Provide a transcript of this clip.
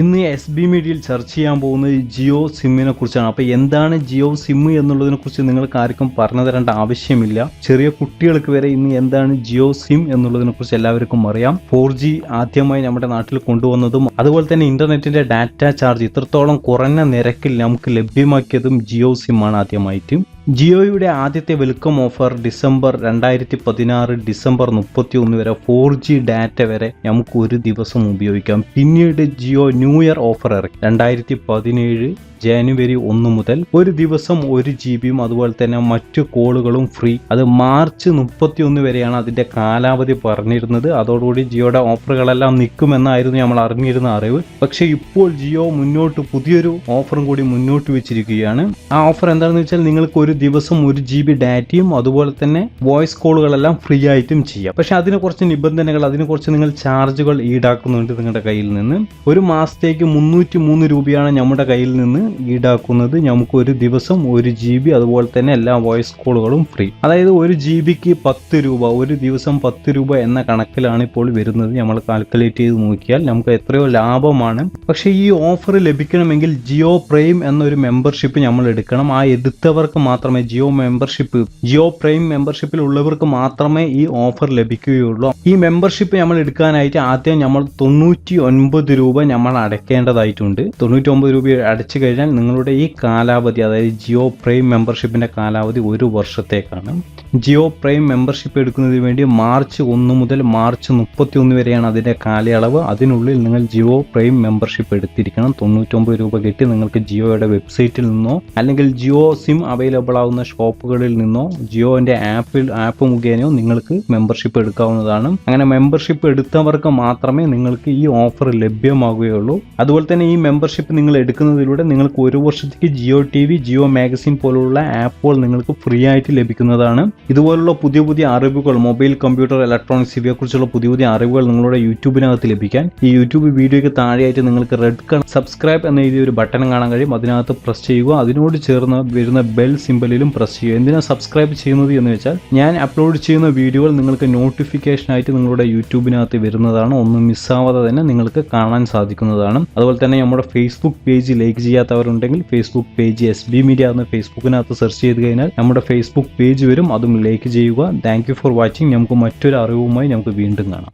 ഇന്ന് S B മീഡിയയിൽ ചർച്ച ചെയ്യാൻ പോകുന്നത് ജിയോ സിമ്മിനെ കുറിച്ചാണ്. അപ്പോൾ എന്താണ് ജിയോ സിം എന്നുള്ളതിനെ കുറിച്ച് നിങ്ങൾക്ക് ആർക്കും പറഞ്ഞു തരേണ്ട ആവശ്യമില്ല. ചെറിയ കുട്ടികൾക്ക് വരെ ഇന്ന് എന്താണ് ജിയോ സിം എന്നുള്ളതിനെ കുറിച്ച് എല്ലാവർക്കും അറിയാം. ഫോർ ജി ആദ്യമായി നമ്മുടെ നാട്ടിൽ കൊണ്ടുവന്നതും അതുപോലെ തന്നെ ഇന്റർനെറ്റിന്റെ ഡാറ്റ ചാർജ് ഇത്രത്തോളം കുറഞ്ഞ നിരക്കിൽ നമുക്ക് ലഭ്യമാക്കിയതും ജിയോ സിം ആണ് ആദ്യമായിട്ട്. ജിയോയുടെ ആദ്യത്തെ വെൽക്കം ഓഫർ ഡിസംബർ രണ്ടായിരത്തി പതിനാറ് ഡിസംബർ മുപ്പത്തി ഒന്ന് വരെ ഫോർ ജി ഡാറ്റ വരെ നമുക്ക് ഒരു ദിവസം ഉപയോഗിക്കാം. പിന്നീട് ജിയോ ന്യൂ ഇയർ ഓഫർ ഇറക്കി. രണ്ടായിരത്തി പതിനേഴ് ജനുവരി ഒന്ന് മുതൽ ഒരു ദിവസം ഒരു ജി ബിയും അതുപോലെ തന്നെ മറ്റു കോളുകളും ഫ്രീ അത് മാർച്ച് മുപ്പത്തി ഒന്ന് വരെയാണ് അതിന്റെ കാലാവധി പറഞ്ഞിരുന്നത്. അതോടുകൂടി ജിയോയുടെ ഓഫറുകളെല്ലാം നിൽക്കുമെന്നായിരുന്നു നമ്മൾ അറിഞ്ഞിരുന്ന അറിവ്. പക്ഷേ ഇപ്പോൾ ജിയോ മുന്നോട്ട് പുതിയൊരു ഓഫറും കൂടി മുന്നോട്ട് വെച്ചിരിക്കുകയാണ്. ആ ഓഫർ എന്താണെന്ന് വെച്ചാൽ നിങ്ങൾക്ക് ഒരു ദിവസം ഒരു ജി ബി ഡാറ്റയും അതുപോലെ തന്നെ വോയിസ് കോളുകളെല്ലാം ഫ്രീ ആയിട്ടും ചെയ്യാം. പക്ഷെ അതിന് കുറച്ച് നിബന്ധനകൾ അതിന് കുറച്ച് നിങ്ങൾ ചാർജുകൾ ഈടാക്കുന്നുണ്ട് നിങ്ങളുടെ കയ്യിൽ നിന്ന്. ഒരു മാസത്തേക്ക് മുന്നൂറ്റി മൂന്ന് രൂപയാണ് നമ്മുടെ കയ്യിൽ നിന്ന് ഈടാക്കുന്നത് നമുക്ക് ഒരു ദിവസം ഒരു ജി ബി അതുപോലെ തന്നെ എല്ലാ വോയിസ് കോളുകളും ഫ്രീ അതായത് ഒരു ജി ബിക്ക് പത്ത് രൂപ ഒരു ദിവസം പത്ത് രൂപ എന്ന കണക്കിലാണ് ഇപ്പോൾ വരുന്നത്. നമ്മൾ കാൽക്കുലേറ്റ് ചെയ്ത് നോക്കിയാൽ നമുക്ക് എത്രയോ ലാഭമാണ്. പക്ഷേ ഈ ഓഫർ ലഭിക്കണമെങ്കിൽ ജിയോ പ്രൈം എന്നൊരു മെമ്പർഷിപ്പ് നമ്മൾ എടുക്കണം. ആ എടുത്തവർക്ക് മാത്രമേ ജിയോ മെമ്പർഷിപ്പ് ജിയോ പ്രൈം മെമ്പർഷിപ്പിൽ ഉള്ളവർക്ക് മാത്രമേ ഈ ഓഫർ ലഭിക്കുകയുള്ളൂ. ഈ മെമ്പർഷിപ്പ് നമ്മൾ എടുക്കാനായിട്ട് ആദ്യം നമ്മൾ തൊണ്ണൂറ്റി ഒൻപത് രൂപ നമ്മൾ അടയ്ക്കേണ്ടതായിട്ടുണ്ട് തൊണ്ണൂറ്റി ഒമ്പത് രൂപ അടച്ചു കഴിഞ്ഞാൽ നിങ്ങളുടെ ഈ കാലാവധി അതായത് ജിയോ പ്രൈം മെമ്പർഷിപ്പിന്റെ കാലാവധി ഒരു വർഷത്തേക്കാണ്. ജിയോ പ്രൈം മെമ്പർഷിപ്പ് എടുക്കുന്നതിന് വേണ്ടി മാർച്ച് ഒന്ന് മുതൽ മാർച്ച് മുപ്പത്തി ഒന്ന് വരെയാണ് അതിന്റെ കാലയളവ്. അതിനുള്ളിൽ നിങ്ങൾ ജിയോ പ്രൈം മെമ്പർഷിപ്പ് എടുത്തിരിക്കണം. തൊണ്ണൂറ്റൊമ്പത് രൂപ കിട്ടി നിങ്ങൾക്ക് ജിയോയുടെ വെബ്സൈറ്റിൽ നിന്നോ അല്ലെങ്കിൽ ജിയോ സിം അവൈലബിൾ ആവുന്ന ഷോപ്പുകളിൽ നിന്നോ ജിയോന്റെ ആപ്പിൽ ആപ്പ് മുഖേനയോ നിങ്ങൾക്ക് മെമ്പർഷിപ്പ് എടുക്കാവുന്നതാണ്. അങ്ങനെ മെമ്പർഷിപ്പ് എടുത്തവർക്ക് മാത്രമേ നിങ്ങൾക്ക് ഈ ഓഫർ ലഭ്യമാകുകയുള്ളൂ. അതുപോലെ തന്നെ ഈ മെമ്പർഷിപ്പ് നിങ്ങൾ എടുക്കുന്നതിലൂടെ നിങ്ങൾക്ക് ഒരു വർഷത്തേക്ക് Jio T V Jio magazine പോലുള്ള ആപ്പുകൾ നിങ്ങൾക്ക് ഫ്രീ ആയിട്ട് ലഭിക്കുന്നതാണ്. ഇതുപോലുള്ള പുതിയ പുതിയ അറിവുകൾ മൊബൈൽ കമ്പ്യൂട്ടർ ഇലക്ട്രോണിക്സ് ഇവയെക്കുറിച്ചുള്ള പുതിയ പുതിയ അറിവുകൾ നിങ്ങളുടെ യൂട്യൂബിനകത്ത് ലഭിക്കാൻ ഈ യൂട്യൂബ് വീഡിയോയ്ക്ക് താഴെയായിട്ട് നിങ്ങൾക്ക് റെഡ് കളർ സബ്സ്ക്രൈബ് എന്ന രീതിയിൽ ഒരു ബട്ടൺ കാണാൻ കഴിയും. അതിനകത്ത് പ്രസ് ചെയ്യുക. അതിനോട് ചേർന്ന് വരുന്ന ബെൽ സിമ്പലിലും പ്രസ് ചെയ്യുക. എന്തിനാണ് സബ്സ്ക്രൈബ് ചെയ്യുന്നത് എന്ന് വെച്ചാൽ ഞാൻ അപ്ലോഡ് ചെയ്യുന്ന വീഡിയോകൾ നിങ്ങൾക്ക് നോട്ടിഫിക്കേഷൻ ആയിട്ട് നിങ്ങളുടെ യൂട്യൂബിനകത്ത് വരുന്നതാണ്. ഒന്നും മിസ്സാവാതെ തന്നെ നിങ്ങൾക്ക് കാണാൻ സാധിക്കുന്നതാണ്. അതുപോലെ തന്നെ നമ്മുടെ ഫേസ്ബുക്ക് പേജ് ലൈക്ക് ചെയ്യാത്തവരുണ്ടെങ്കിൽ Facebook page S B media എന്ന് ഫേസ്ബുക്കിനകത്ത് സെർച്ച് ചെയ്ത് കഴിഞ്ഞാൽ നമ്മുടെ ഫേസ്ബുക്ക് പേജ് വരും. അതും ലൈക്ക് ചെയ്യുക. താങ്ക് ഫോർ വാച്ചിങ് നമുക്ക് മറ്റൊരു അറിവുമായി നമുക്ക് വീണ്ടും കാണാം.